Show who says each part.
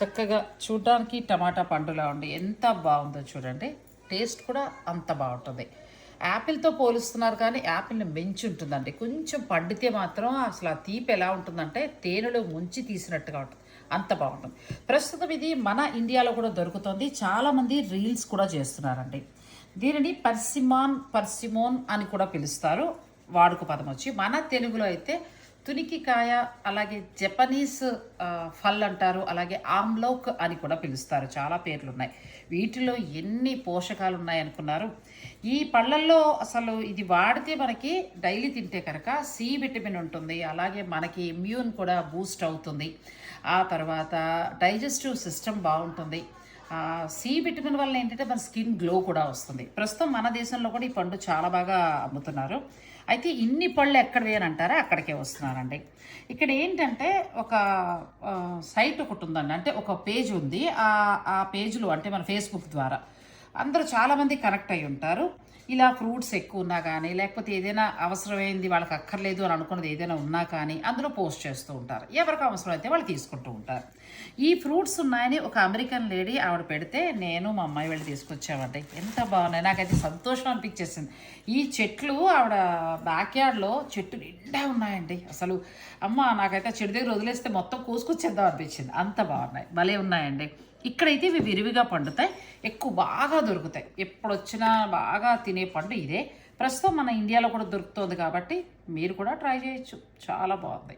Speaker 1: చక్కగా చూడడానికి టమాటా పండులా ఉండి ఎంత బాగుందో చూడండి. టేస్ట్ కూడా అంత బాగుంటుంది. యాపిల్తో పోలుస్తున్నారు కానీ యాపిల్ని మెంచి ఉంటుందండి కొంచెం పండితే మాత్రం అసలు ఆ తీపి ఎలా ఉంటుందంటే తేనెలో ముంచి తీసినట్టుగా ఉంటుంది. అంత బాగుంటుంది. ప్రస్తుతం ఇది మన ఇండియాలో కూడా దొరుకుతుంది. చాలామంది రీల్స్ కూడా చేస్తున్నారండి. దీనిని పర్సిమాన్ పర్సిమోన్ అని కూడా పిలుస్తారు. వాడుక పదం వచ్చి మన తెలుగులో అయితే తునికికాయ అలాగే జపనీస్ ఫల్ అంటారు అలాగే ఆమ్లోక్ అని కూడా పిలుస్తారు. చాలా పేర్లు ఉన్నాయి వీటిలో ఎన్ని పోషకాలు ఉన్నాయి అనుకున్నారు? ఈ పళ్ళల్లో అసలు ఇది వాడితే మనకి డైలీ తింటే కనుక సి విటమిన్ ఉంటుంది. అలాగే మనకి ఇమ్యూన్ కూడా బూస్ట్ అవుతుంది. ఆ తర్వాత డైజెస్టివ్ సిస్టమ్ బాగుంటుంది. సి విటమిన్ వల్ల ఏంటంటే మన స్కిన్ గ్లో కూడా వస్తుంది. ప్రస్తుతం మన దేశంలో కూడా ఈ పండు చాలా బాగా అమ్ముతున్నారు. అయితే ఇన్ని పళ్ళు ఎక్కడవి అని అంటారా? అక్కడికే వస్తున్నారండి. ఇక్కడ ఏంటంటే ఒక సైట్ ఒకటి ఉందండి. అంటే ఒక పేజ్ ఉంది. ఆ ఆ పేజ్లో అంటే మన ఫేస్బుక్ ద్వారా అందరూ చాలామంది కనెక్ట్ అయి ఉంటారు. ఇలా ఫ్రూట్స్ ఎక్కువ ఉన్నా కానీ లేకపోతే ఏదైనా అవసరమైంది వాళ్ళకి అక్కర్లేదు అని అనుకున్నది ఏదైనా ఉన్నా కానీ అందులో పోస్ట్ చేస్తూ ఉంటారు. ఎవరికి అవసరం అయితే వాళ్ళు తీసుకుంటూ ఉంటారు. ఈ ఫ్రూట్స్ ఉన్నాయని ఒక అమెరికన్ లేడీ ఆవిడ పెడితే నేను మా అమ్మాయి వెళ్ళి తీసుకొచ్చామండి ఎంత బాగున్నాయి. నాకైతే సంతోషం అనిపించేసింది. ఈ చెట్లు ఆవిడ బ్యాక్ యార్డ్లో చెట్టు నిండా ఉన్నాయండి. అసలు అమ్మ నాకైతే చెట్టు దగ్గర వదిలేస్తే మొత్తం కోసుకొచ్చేద్దాం అనిపించింది. అంత బాగున్నాయి. భలే ఉన్నాయండి. ఇక్కడైతే ఇవి విరివిగా పండుతాయి. ఎక్కువ బాగా దొరుకుతాయి. ఎప్పుడు వచ్చినా బాగా తినే పండు ఇదే. ప్రస్తుతం మన ఇండియాలో కూడా దొరుకుతుంది కాబట్టి మీరు కూడా ట్రై చేయొచ్చు. చాలా బాగుంది.